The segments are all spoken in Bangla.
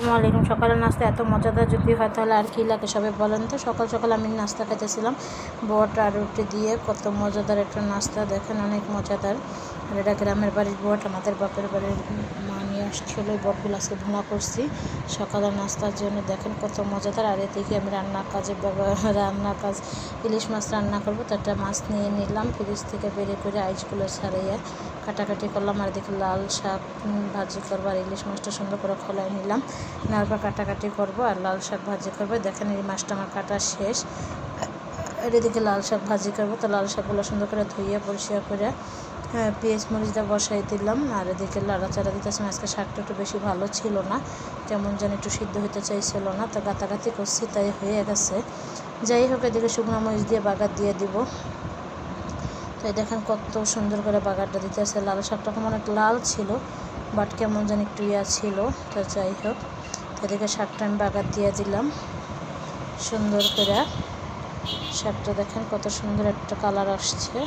আসসালামু আলাইকুম। সকালের নাস্তা এত মজাদার যদি হয় তাহলে আর কি লাগে সবাই বলেন তো? সকাল সকাল আমি নাস্তা খেতেছিলাম। বট আর রুটি দিয়ে কত মজাদার একটা নাস্তা। দেখেন অনেক মজাদার। এটা গ্রামের বাড়ির বট আমাদের বাপের বাড়ির মা নিয়ে আসছিল ওই বটগুলো আজকে ভুনা করছি। সকালের নাস্তার জন্য দেখেন কত মজাদার আর এদিকে আমি রান্নার কাজে ব্যবহার রান্নার কাজ, ইলিশ মাছ রান্না করব তো একটা মাছ নিয়ে নিলাম, ফ্রিজ থেকে বের করে আইসগুলো ছাড়িয়ে কাটাকাটি করলাম, আর দেখি লাল শাক ভাজি করব, আর ইলিশ মাছটা সুন্দর করে খোলাই নিলাম। নেওয়ার পর কাটাকাটি করব, আর লাল শাক ভাজি করব। দেখেন এই মাছটা আমার কাটা শেষ। আর এদিকে লাল শাক ভাজি করব, তো লাল শাকগুলো সুন্দর করে ধুইয়ে পরিষ্কার করে হ্যাঁ পেঁয়াজ মরিচটা বসাই দিলাম। আর এদিকে লাড়াচাড়া দিতেছিলাম আজকে শাকটা একটু বেশি ভালো ছিল না। কেমন যেন একটু সিদ্ধ হতে চাইছিল না, তো গাতাগাতি করছি, তাই হয়ে গেছে। যাই হোক, এদিকে শুকনো মরিচ দিয়ে বাগার দিয়ে দিব। তাই দেখেন কত সুন্দর করে বাগারটা দিতে আছে লাল শাকটা কেমন অনেক লাল ছিল, বাট কেমন যেন একটু ইয়া ছিল, তো যাই হোক। তো এদিকে শাকটা আমি বাগার দিয়ে দিলাম। সুন্দর করে শাকটা দেখেন কত সুন্দর একটা কালার আসছে।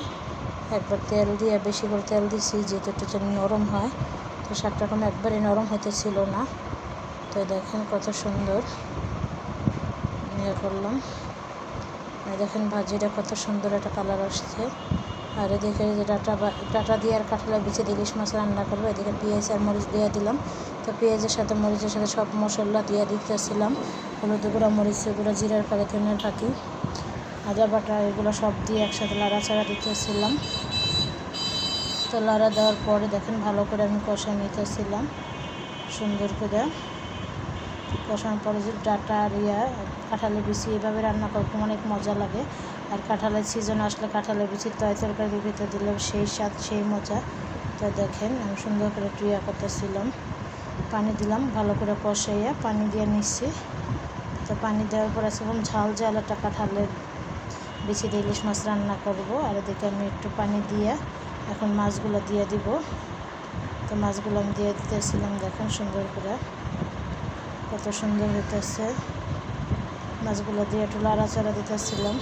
একবার তেল দিয়ে, বেশি করে তেল দিছি, যেহেতু একটু যেন নরম হয়, তো শাকটা কোনো একবারই নরম হইতেছিল না। তো দেখেন কত সুন্দর। ইয়ে করলাম। দেখেন ভাজিটা কত সুন্দর একটা কালার আসছে। আর এদিকে ডাটা ডাটা দিয়ে আর কাঁঠালের বিচে দিয়ে ইলিশ মাছ রান্না করব, এদিকে পেঁয়াজ আর মরিচ দিয়ে দিলাম। তো পেঁয়াজের সাথে, মরিচের সাথে সব মশলা দিয়ে দিতেছিলাম। হলুদ গুঁড়া, মরিচ গুঁড়া, জিরার ফাঁকি ধনের আদা বাটা, এগুলো সব দিয়ে একসাথে লাড়াচাড়া দিতেছিলাম। তো লাড়া দেওয়ার পরে দেখেন ভালো করে আমি কষা নিতেছিলাম, সুন্দর করে। কষানোর পরে যে ডাটা আর ইয়া, কাঁঠালের বিচি, এভাবে রান্না করতে অনেক মজা লাগে। আর কাঁঠালের সিজন আসলে কাঁঠালের বিচি তয় তরকারির ভিতরে দিলে সেই স্বাদ, সেই মজা। তো দেখেন আমি সুন্দর করে একটু করতেছিলাম। পানি দিলাম, ভালো করে কষাইয়া পানি দিয়ে নিচ্ছি। তো পানি দেওয়ার পর সেরকম ঝাল ঝাল একটা কাঁঠালের বিচি দিয়ে ইলিশ মাছ রান্না করব। আর এদিকে আমি একটু পানি দিয়ে এখন মাছগুলো দিয়ে দিব। তো মাছগুলো আমি দিয়ে দিতেছিলাম, দেখেন সুন্দর করে। কত সুন্দর হইতেছে। মাছগুলো দিয়ে একটু লাড়াচাড়া দিতেছিলাম।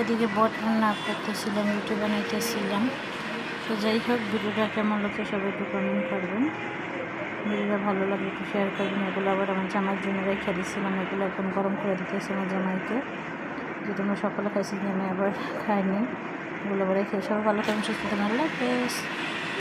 এদিকে বট রান্না করতেছিলাম, রুটি বানাইতেছিলাম। তো যাই হোক, ভিডিওটা কেমন লাগছে সবাই একটু কমেন্ট করবেন। ভিডিওটা ভালো লাগলে একটু শেয়ার করবেন। এগুলো আবার আমার জামাইয়ের জন্য রেখে দিয়েছিলাম এগুলো এখন গরম করে দিতেছি আমার জামাইকে। যে তোমরা সকলে খাইছি আমি আবার খাইনি এগুলো আবার রেখে সবাই ভালো থাকবেন, সুস্থ থাকবেন। আল্লাহ